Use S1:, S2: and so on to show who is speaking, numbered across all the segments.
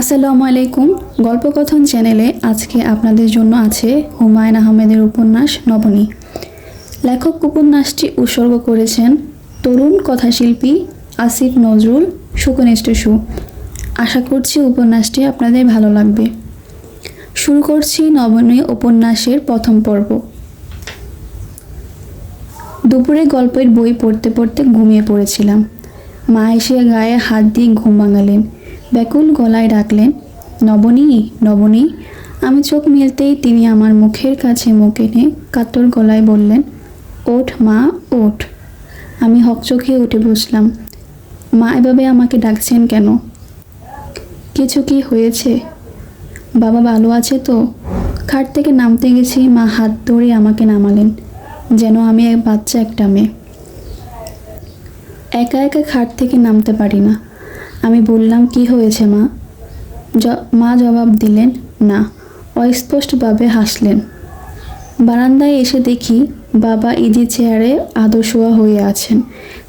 S1: আসসালামু আলাইকুম। গল্পকথন চ্যানেলে আজকে আপনাদের জন্য আছে হুমায়ুন আহমেদের উপন্যাস নবনী। লেখক উপন্যাসটি উৎসর্গ করেছেন তরুণ কথাশিল্পী আসিফ নজরুল সুকনিষ্ঠ সু। আশা করছি উপন্যাসটি আপনাদের ভালো লাগবে। শুরু করছি নবনী উপন্যাসের প্রথম পর্ব। দুপুরে গল্পের বই পড়তে পড়তে ঘুমিয়ে পড়েছিলাম। মা এসে গায়ে হাত দিয়ে ঘুম ভাঙালেন। ব্যাকুল গলায় ডাকলেন নবনী নবনী। আমি চোখ মেলতেই তিনি আমার মুখের কাছে মুখ এনে কাতর গলায় বললেন, ওঠ মা, ওঠ। আমি হকচকিয়ে উঠে বসলাম, মা, এভাবে আমাকে ডাকছেন কেন? কিছু কি হয়েছে? বাবা ভালো আছে তো? খাট থেকে নামতে গেছি, মা হাত ধরে আমাকে নামালেন, যেন আমি এক বাচ্চা একটা মেয়ে। একা একা খাট থেকে নামতে পারি না। আমি বললাম, কি হয়েছে মা? মা জবাব দিলেন, না। অস্পষ্টভাবে হাসলেন। বারান্দায় এসে দেখি বাবা ইজি চেয়ারে আদর্শোয়া হয়ে আছেন।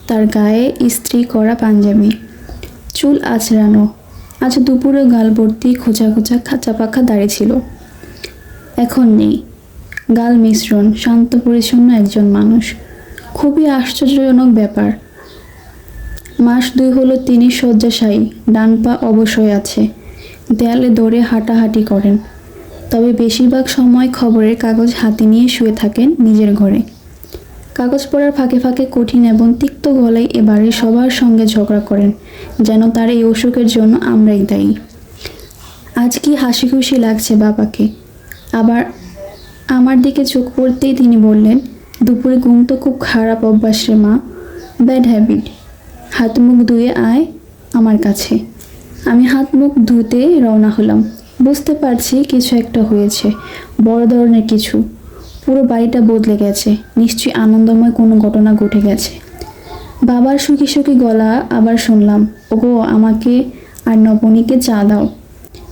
S1: তার গায়ে ইস্ত্রি করা পাঞ্জাবি, চুল আছড়ানো আজ দুপুরে গাল ভর্তি খোঁচা খোঁচা খাঁচা পাখা দাঁড়িয়ে ছিল। এখন নেই। গাল মিশ্রণ, শান্ত পরিচ্ছন্ন একজন মানুষ। খুবই আশ্চর্যজনক ব্যাপার। মাস দুই হলো তিনি শয্যাশায়ী, ডান পা অবশ্যই আছে। দেয়ালে দৌড়ে হাঁটাহাঁটি করেন। তবে বেশিরভাগ সময় খবরের কাগজ হাতে নিয়ে শুয়ে থাকেন নিজের ঘরে। কাগজ পড়ার ফাঁকে ফাঁকে কঠিন এবং তিক্ত গলায় এবারে সবার সঙ্গে ঝগড়া করেন, যেন তার এই অসুখের জন্য আমরাই দায়ী। আজ কি হাসি খুশি লাগছে বাবাকে? আবার আমার দিকে চোখ পড়তেই তিনি বললেন, দুপুরে ঘুম তো খুব খারাপ অভ্যাস রে মা। ব্যাড হ্যাবিট হাত মুখ ধুয়ে আয় আমার কাছে। আমি হাত মুখ ধুতে রওনা হলাম। বুঝতে পারছি কিছু একটা হয়েছে, বড় ধরনের কিছু। পুরো বাড়িটা বদলে গেছে, নিশ্চয়ই আনন্দময় কোনো ঘটনা ঘটে গেছে। বাবার সুখী সুখী গলা আবার শুনলাম, ওগো, আমাকে আর নবনীকে চা দাও।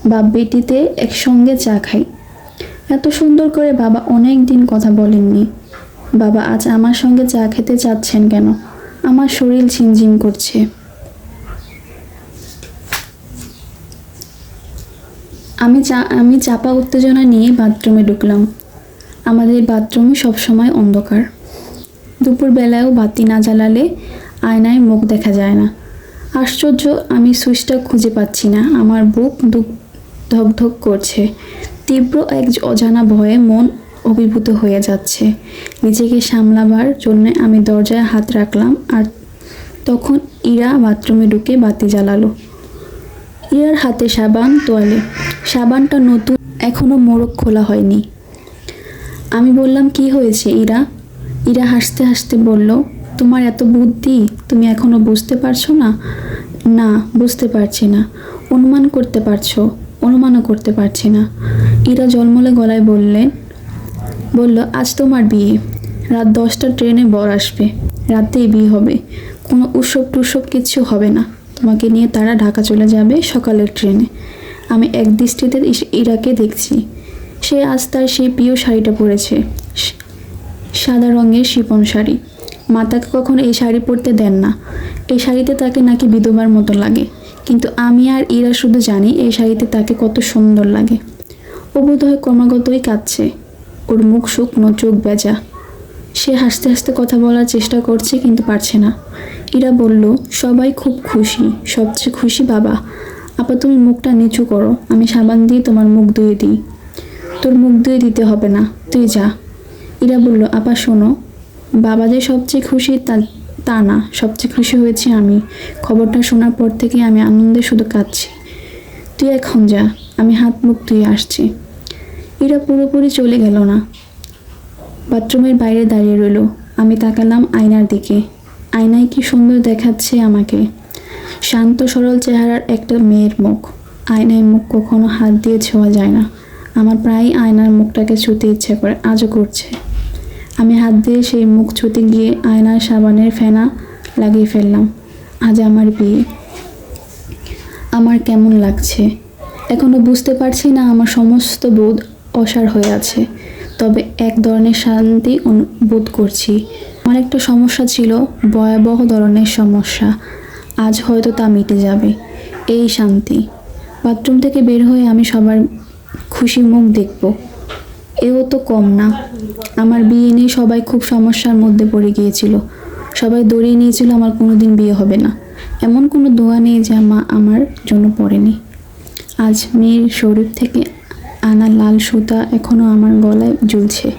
S1: বাপ বেটিতে একসঙ্গে চা খাই। এত সুন্দর করে বাবা অনেক দিন কথা বলেননি। বাবা আজ আমার সঙ্গে চা খেতে চাচ্ছেন কেন? আমার শরীর ঝিমঝিম করছে। আমি চা, আমি চাপা উত্তেজনা নিয়ে বাথরুমে ঢুকলাম। আমাদের বাথরুমে সবসময় অন্ধকার। দুপুরবেলায়ও বাতি না জ্বালালে আয়নায় মুখ দেখা যায় না। আশ্চর্য, আমি সুইচটা খুঁজে পাচ্ছি না। আমার বুক দুঃখ ধকধক করছে। তীব্র এক অজানা ভয়ে মন অভিভূত হয়ে যাচ্ছে। নিজেকে সামলাবার জন্য আমি দরজায় হাত রাখলাম আর তখন ইরা বাথরুমে ঢুকে বাতি জ্বালালো। ইরার হাতে সাবান তোয়ালে। সাবানটা নতুন, এখনও মোড়ক খোলা হয়নি। আমি বললাম, কি হয়েছে ইরা? ইরা হাসতে হাসতে বলল, তোমার এত বুদ্ধি, তুমি এখনও বুঝতে পারছ না? না, বুঝতে পারছি না। অনুমান করতে পারছ, অনুমানও করতে পারছি না। ইরা জলমলে গলায় বললেন বলল, আজ তোমার বিয়ে। রাত দশটা ট্রেনে বর আসবে। রাতেই বিয়ে হবে। কোনো উৎসব টুসব কিচ্ছু হবে না। তোমাকে নিয়ে তারা ঢাকা চলে যাবে সকালের ট্রেনে। আমি এক দৃষ্টিতে ইরাকে দেখছি। সে আজ তার সেই প্রিয় শাড়িটা পরেছে। সাদা রঙের শিপন শাড়ি। মা তাকে কখনো এই শাড়ি পরতে দেন না। এই শাড়িতে তাকে নাকি বিধবার মতো লাগে। কিন্তু আমি আর ইরা শুধু জানি এই শাড়িতে তাকে কত সুন্দর লাগে। ও বোধহয় ক্রমাগতই কাঁদছে। ওর মুখ শুকনো, চোখ বেজা। সে হাসতে হাসতে কথা বলার চেষ্টা করছে কিন্তু পারছে না। ইরা বলল, সবাই খুব খুশি, সবচেয়ে খুশি বাবা। আপা, তুমি মুখটা নিচু করো, আমি সাবান দিয়ে তোমার মুখ ধুয়ে দিই। তোর মুখ ধুয়ে দিতে হবে না, তুই যা। ইরা বলল, আপা, শোনো বাবা যে সবচেয়ে খুশি তা তা না, সবচেয়ে খুশি হয়েছি আমি। খবরটা শোনার পর থেকে আমি আনন্দে শুধু কাঁদছি। তুই এখন যা, আমি হাত মুখ ধুয়ে আসছি। এরা পুরোপুরি চলে গেল না। বাথরুমের বাইরে দাঁড়িয়ে রইল। আমি তাকালাম আয়নার দিকে। আয়নায় কি সুন্দর দেখাচ্ছে আমাকে। শান্ত সরল চেহারার একটা মেয়ের মুখ। আয়নায় মুখ কখনো হাত দিয়ে ছোঁয়া যায় না। আমার প্রায়ই আয়নার মুখটাকে ছুতে ইচ্ছে করে, আজও করছে। আমি হাত দিয়ে সেই মুখ ছুতে গিয়ে আয়নার সাবানের ফেনা লাগিয়ে ফেললাম। আজ আমার বিয়ে। আমার কেমন লাগছে? এখনও বুঝতে পারছি না আমার সমস্ত বোধ অসার হয়ে আছে। তবে এক ধরনের শান্তি অনু- বোধ করছি। আমার একটা সমস্যা ছিল, ভয়াবহ ধরনের সমস্যা। আজ হয়তো তা মিটে যাবে। এই শান্তি। বাথরুম থেকে বের হয়ে আমি সবার খুশি মুখ দেখব। এও তো কম না। আমার বিয়ে নিয়ে সবাই খুব সমস্যার মধ্যে পড়ে গিয়েছিল। সবাই দৌড়িয়ে নিয়েছিল, আমার কোনোদিন বিয়ে হবে না। এমন কোনো দোয়া নেই যা মা আমার জন্য পড়েনি। আজ মেয়ের শরীর থেকে আনা লাল সুতা এখনও আমার গলায় ঝুলছে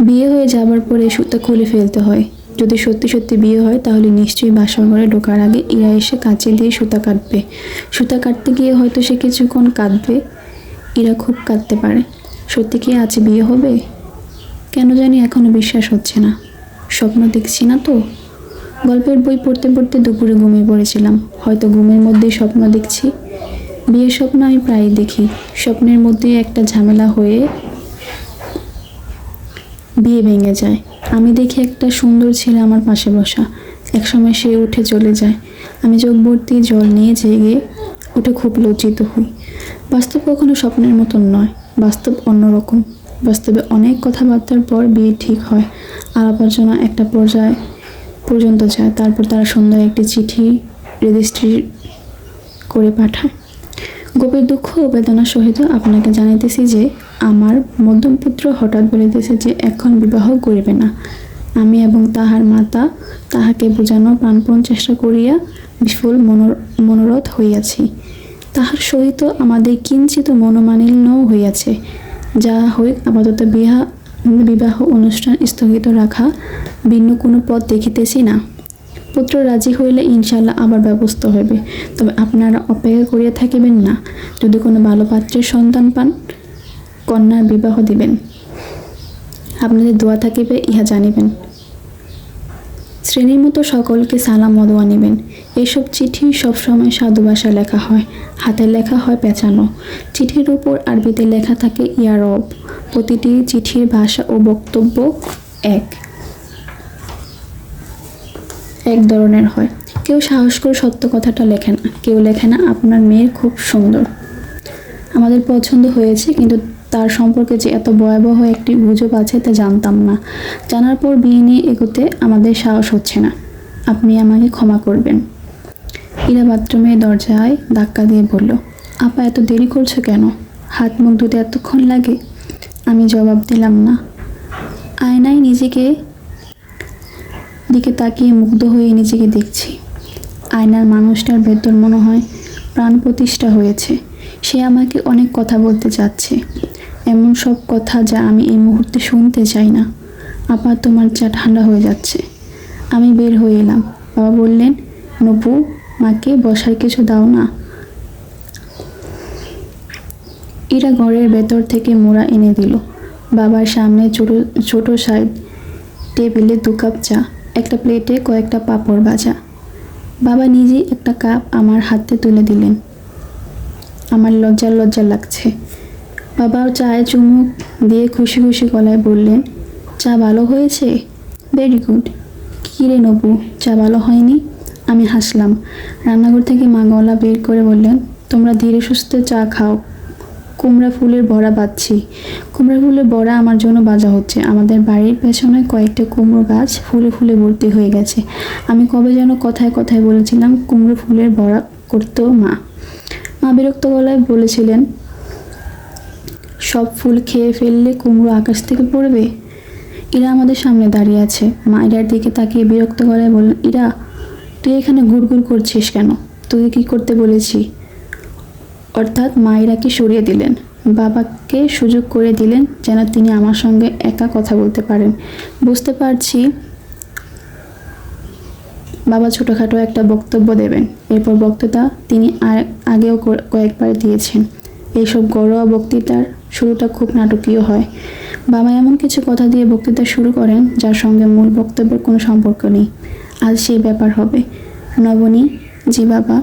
S1: বিয়ে হয়ে যাবার পরে সুতা খুলে ফেলতে হয়। যদি সত্যি সত্যি বিয়ে হয়, তাহলে নিশ্চয়ই বাসর ঘরে ঢোকার আগে ইরা এসে কাঁচি দিয়ে সুতা কাটবে। সুতা কাটতে গিয়ে হয়তো সে কিছুক্ষণ কাঁদবে। ইরা খুব কাঁদতে পারে। সত্যি কি আজ বিয়ে হবে? কেন জানি এখনও বিশ্বাস হচ্ছে না। স্বপ্ন দেখছি না তো। গল্পের বই পড়তে পড়তে দুপুরে ঘুমিয়ে পড়েছিলাম। হয়তো ঘুমের মধ্যেই স্বপ্ন দেখছি। বিয়ের স্বপ্ন আমি প্রায়ই দেখি। স্বপ্নের মধ্যে একটা ঝামেলা হয়ে বিয়ে ভেঙে যায়। আমি দেখি একটা সুন্দর ছেলে আমার পাশে বসা। একসময় সে উঠে চলে যায়। আমি চোখ ভর্তি জল নিয়ে জেগে উঠে খুব লজ্জিত হই। বাস্তব কখনো স্বপ্নের মতন নয়, বাস্তব অন্যরকম। বাস্তবে অনেক কথাবার্তার পর বিয়ে ঠিক হয়। আলাপ আলোচনা একটা পর্যায়ে পর্যন্ত যায়। তারপর তারা সুন্দর একটি চিঠি রেজিস্ট্রি করে পাঠায়। গোপের দুঃখ ও বেদনা সহিত আপনাকে জানাইতেছি যে, আমার মধ্যম পুত্র হঠাৎ বলিতেছে যে, এখন বিবাহ করিবে না। আমি এবং তাহার মাতা তাহাকে বোঝানো প্রাণপণ চেষ্টা করিয়া বিফল মনোর- মনোরথ হইয়াছি। তাহার সহিত আমাদের কিঞ্চিত মনোমালিন্য হইয়াছে। যা হইক আপাতত বিহা, বিবাহ অনুষ্ঠান স্থগিত রাখা ভিন্ন কোনো পথ দেখিতেছি না। পুত্র রাজি হইলে ইনশাল্লাহ আবার ব্যবস্থা হইবে। তবে আপনারা অপেক্ষা করিয়া থাকিবেন না। যদি কোনো ভালো পাত্রের সন্তান পান, কন্যার বিবাহ দিবেন। আপনাদের দোয়া থাকিবে, ইহা জানিবেন। শ্রেণির মতো সকলকে সালাম মদোয়া আনিবেন এসব চিঠি সবসময় সাধু ভাষায় লেখা হয়। হাতে লেখা হয় পেঁচানো। চিঠির উপর আরবিতে লেখা থাকে ইয়ারব প্রতিটি চিঠির ভাষা ও বক্তব্য এক। এক ধরনের হয়। কেউ সাহস করে সত্য কথাটা লেখে না, কেউ লেখে না, আপনার মেয়ের খুব সুন্দর। আমাদের পছন্দ হয়েছে, কিন্তু তার সম্পর্কে যে এত ভয়াবহ একটি গুজব আছে তা জানতাম না। জানার পর বিয়ে নিয়ে এগোতে আমাদের সাহস হচ্ছে না। আপনি আমাকে ক্ষমা করবেন। ইরা বাথরুমের দরজায় ধাক্কা দিয়ে বলল, আপা, এত দেরি করছ কেন? হাত মুখ ধুতে এতক্ষণ লাগে? আমি জবাব দিলাম না। আয়নায় নিজেকে দিকে তাকিয়ে মুগ্ধ হয়ে নিজেকে দেখছি। আয়নার মানুষটার ভেতর মনে হয় প্রাণ প্রতিষ্ঠা হয়েছে। সে আমাকে অনেক কথা বলতে চাচ্ছে এমন সব কথা যা আমি এই মুহূর্তে শুনতে চাই না। আপা, তোমার চা ঠান্ডা হয়ে যাচ্ছে। আমি বের হয়ে এলাম। বাবা বললেন, নপু, মাকে বসার কিছু দাও না। এরা ঘরের ভেতর থেকে মোড়া এনে দিল। বাবার সামনে ছোট ছোট সাইড টেবিলে দু কাপ চা। একটা প্লেটে কয়েকটা পাঁপড় ভাজা। বাবা নিজেই একটা কাপ আমার হাতে তুলে দিলেন। আমার লজ্জা লজ্জা লাগছে। বাবাও চায়ে চুমুক দিয়ে খুশি খুশি গলায় বললেন, চা ভালো হয়েছে? ভেরি গুড কী রে নবু, চা ভালো হয়নি? আমি হাসলাম। রান্নাঘর থেকে মা গলা বের করে বললেন, তোমরা ধীরে সুস্থে চা খাও। কুমড়া ফুলের বড়া বাঁধছি। কুমড়া ফুলের বড়া আমার জন্য বাজা হচ্ছে। আমাদের বাড়ির পেছনে কয়েকটা কুমড়ো গাছ ফুলে ফুলে ভর্তি হয়ে গেছে। আমি কবে যেন কথায় কথায় বলেছিলাম, কুমড়ো ফুলের বড়া করতো মা। মা বিরক্ত গলায় বলেছিলেন, সব ফুল খেয়ে ফেললে কুমড়ো আকাশ থেকে পড়বে? ইরা আমাদের সামনে দাঁড়িয়ে আছে। মা ইরার দিকে তাকিয়ে বিরক্ত গলায় বললেন, ইরা, তুই এখানে গুড়গুড় করছিস কেন? তোকে কি করতে বলেছি? অর্থাৎ মায়েরাকে সরিয়ে দিলেন? বাবাকে সুযোগ করে দিলেন যেন তিনি আমার সঙ্গে একা কথা বলতে পারেন। বুঝতে পারছি বাবা ছোটোখাটো একটা বক্তব্য দেবেন। এরপর বক্তৃতা তিনি আগেও কয়েকবার দিয়েছেন। এইসব ঘরোয়া বক্তৃতার শুরুটা খুব নাটকীয় হয়। বাবা এমন কিছু কথা দিয়ে বক্তৃতা শুরু করেন যার সঙ্গে মূল বক্তব্যের কোনো সম্পর্ক নেই। আজ সেই ব্যাপার হবে। নবনী, জি বাবা